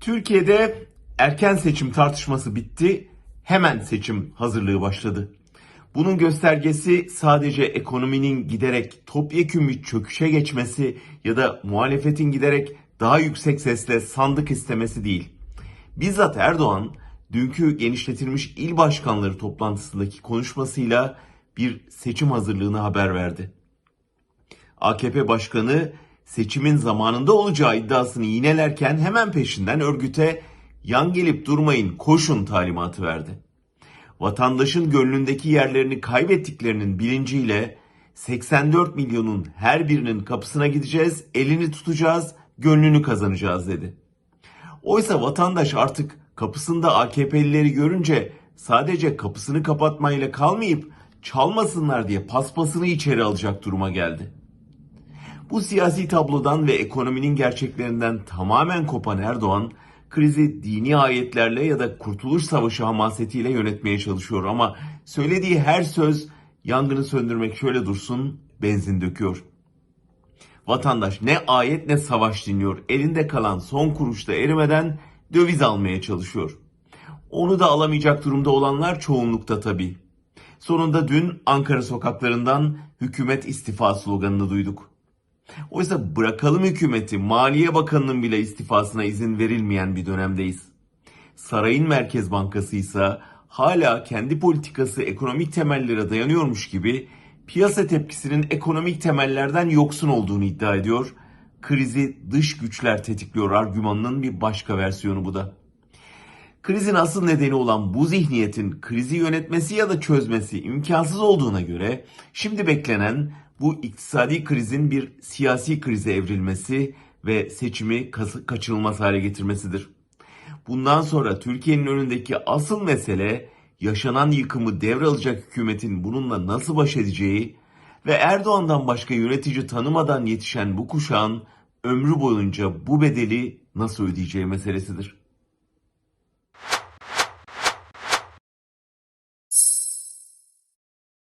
Türkiye'de erken seçim tartışması bitti, hemen seçim hazırlığı başladı. Bunun göstergesi sadece ekonominin giderek topyekun bir çöküşe geçmesi ya da muhalefetin giderek daha yüksek sesle sandık istemesi değil. Bizzat Erdoğan dünkü genişletilmiş il başkanları toplantısındaki konuşmasıyla bir seçim hazırlığını haber verdi. AKP Başkanı seçimin zamanında olacağı iddiasını yinelerken hemen peşinden örgüte yan gelip durmayın koşun talimatı verdi. Vatandaşın gönlündeki yerlerini kaybettiklerinin bilinciyle 84 milyonun her birinin kapısına gideceğiz, elini tutacağız, gönlünü kazanacağız dedi. Oysa vatandaş artık kapısında AKP'lileri görünce sadece kapısını kapatmayla kalmayıp çalmasınlar diye paspasını içeri alacak duruma geldi. Bu siyasi tablodan ve ekonominin gerçeklerinden tamamen kopan Erdoğan, krizi dini ayetlerle ya da Kurtuluş Savaşı hamasetiyle yönetmeye çalışıyor ama söylediği her söz yangını söndürmek şöyle dursun benzin döküyor. Vatandaş ne ayet ne savaş dinliyor. Elinde kalan son kuruşta erimeden döviz almaya çalışıyor. Onu da alamayacak durumda olanlar çoğunlukta tabii. Sonunda dün Ankara sokaklarından hükümet istifa sloganını duyduk. Oysa bırakalım hükümeti, Maliye Bakanı'nın bile istifasına izin verilmeyen bir dönemdeyiz. Sarayın Merkez Bankası ise hala kendi politikası ekonomik temellere dayanıyormuş gibi piyasa tepkisinin ekonomik temellerden yoksun olduğunu iddia ediyor. Krizi dış güçler tetikliyor argümanının bir başka versiyonu bu da. Krizin asıl nedeni olan bu zihniyetin krizi yönetmesi ya da çözmesi imkansız olduğuna göre şimdi beklenen bu iktisadi krizin bir siyasi krize evrilmesi ve seçimi kaçınılmaz hale getirmesidir. Bundan sonra Türkiye'nin önündeki asıl mesele yaşanan yıkımı devralacak hükümetin bununla nasıl baş edeceği ve Erdoğan'dan başka yönetici tanımadan yetişen bu kuşağın ömrü boyunca bu bedeli nasıl ödeyeceği meselesidir.